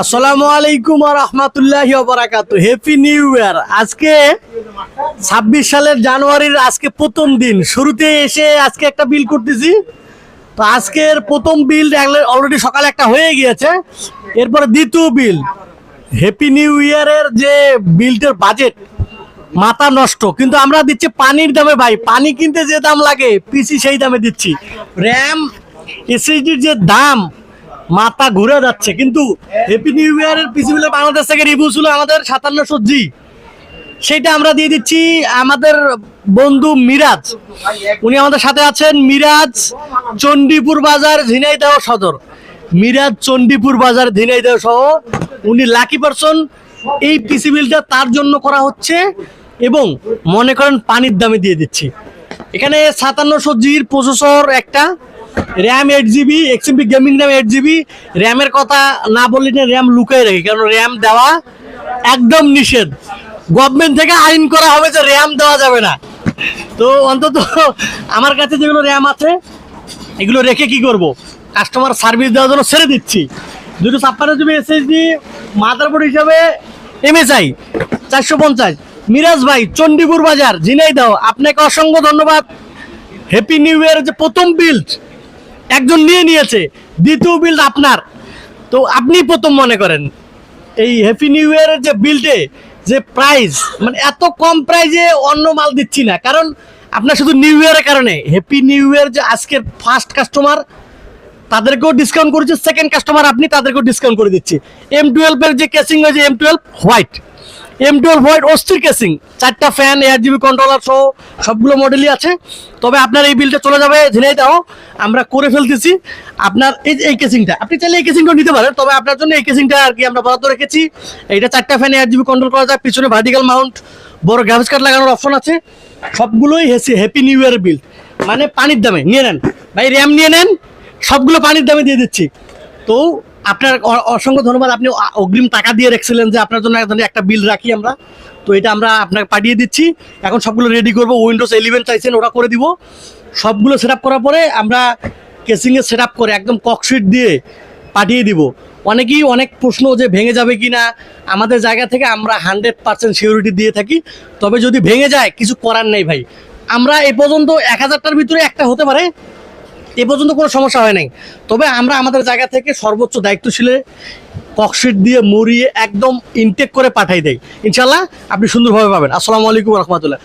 আসসালামু আলাইকুম রহমতুল্লাহ বারাকাতু হ্যাপি নিউ ইয়ার আজকে ছাব্বিশ সালের জানুয়ারির আজকে প্রথম দিন। শুরুতে এসে আজকে একটা বিল করতেছি। তো আজকের প্রথম বিল অলরেডি সকালে একটা হয়ে গিয়েছে। এরপরে দ্বিতীয় বিল হ্যাপি নিউ ইয়ারের যে বিলটার বাজেট মাথা নষ্ট। কিন্তু আমরা দিচ্ছি পানির দামে ভাই। পানি কিনতে যে দাম লাগে পিসি সেই দামে দিচ্ছি। র্যাম এসএসডির যে দাম মাথা ঘুরে যাচ্ছে। কিন্তু হ্যাপি নিউ ইয়ারের পিসি বিলে বাংলাদেশ থেকে রিভিউ ছিল আমাদের সাতান্নশো জি সেটা আমরা দিয়ে দিচ্ছি আমাদের বন্ধু মিরাজ। উনি আমাদের সাথে আছেন মিরাজ চণ্ডীপুর বাজার ঝিনাইদহ সদর। মিরাজ চণ্ডীপুর বাজার ঝিনাইদহ সহ উনি লাকি পারসন এই পিসি বিলটা তার জন্য করা হচ্ছে এবং মনে করেন পানির দামে দিয়ে দিচ্ছি। এখানে সাতান্নশো জির প্রসেসর একটা। RAM eight GB XMP gaming RAM eight GB র্যামের কথা না বললে না র্যাম লুকাই রাখি, কারণ র্যাম দেওয়া একদম নিষেধ। গভর্নমেন্ট থেকে আইন করা হবে যে র্যাম দেওয়া যাবে না। তো অন্তত আমার কাছে যেগুলো র্যাম আছে, এগুলো রেখে কি করব? কাস্টমার সার্ভিস দেওয়ার জন্য ছেড়ে দিচ্ছি। দুটো ছাপ্পান্ন জিবি এসএসডি মাদারবোর্ড হিসাবে এমএসআই চারশো পঞ্চাশ। মিরাজ ভাই, চণ্ডীপুর বাজার ঝিনাইদহ আপনাকে অসংখ্য ধন্যবাদ। হ্যাপি নিউ ইয়ার যে প্রথম বিল্ড একজন নিয়ে নিয়েছে, দ্বিতীয় বিল্ড আপনার। তো আপনি প্রথম মনে করেন, এই হ্যাপি নিউ ইয়ারের যে বিল্ডে যে প্রাইস মানে এত কম প্রাইজে অন্য মাল দিচ্ছি না। কারণ আপনার শুধু নিউ ইয়ারের কারণে হ্যাপি নিউ ইয়ার যে আজকের ফার্স্ট কাস্টমার তাদেরকেও ডিসকাউন্ট করেছে সেকেন্ড কাস্টমার আপনি তাদেরকেও ডিসকাউন্ট করে দিচ্ছি। এম টুয়েলভের যে কেসিং হয়েছে M twelve white M twelve white অস্থির কেসিং চারটা ফ্যান এয়ার জিবি কন্ট্রোলার সহ সবগুলো মডেলই আছে। তবে আপনার এই বিলটা চলে যাবে ঝিনাইদাও আমরা করে ফেলতেছি। আপনার এই এই কেসিংটা আপনি চাইলে এই কেসিংটাও নিতে পারেন, তবে আপনার জন্য এই কেসিংটা আর কি আমরা বরাদ্দ রেখেছি। এইটা চারটা ফ্যান এয়ার জিবি কন্ট্রোল করা যায়, পিছনে ভার্টিক্যাল মাউন্ট বড় গ্রাফিক্স কার্ড লাগানোর অপশন আছে। সবগুলোই হ্যাপি নিউ ইয়ার বিল মানে পানির দামে, নিয়ে নেন। ভাই র্যাম নিয়ে নেন, সবগুলো পানির দামে দিয়ে দিচ্ছি। তো আপনার অসংখ্য ধন্যবাদ। আপনি অগ্রিম টাকা দিয়ে রেখেছিলেন যে আপনার জন্য একটা বিল রাখি আমরা। তো এটা আমরা আপনাকে পাঠিয়ে দিচ্ছি। এখন সবগুলো রেডি করব। উইন্ডোজ ইলেভেন চাইছেন ওটা করে দিব। সবগুলো সেট করার পরে আমরা কেসিংয়ে সেট করে একদম ককশিট দিয়ে পাঠিয়ে দিব। অনেকেই অনেক প্রশ্ন যে ভেঙে যাবে কি না আমাদের জায়গা থেকে আমরা হান্ড্রেড পার্সেন্ট সিকিউরিটি দিয়ে থাকি। তবে যদি ভেঙে যায়, কিছু করার নেই ভাই। আমরা এ পর্যন্ত এক হাজারটার ভিতরে একটা হতে পারে। এ পর্যন্ত কোনো সমস্যা হয় নাই। তবে আমরা আমাদের জায়গা থেকে সর্বোচ্চ দায়িত্বশীলে ককশিট দিয়ে মরিয়ে একদম ইনটেক করে পাঠাই দেয় ইনশাল্লাহ আপনি সুন্দরভাবে পাবেন। আসসালামু আলাইকুম রহমতুল্লাহ।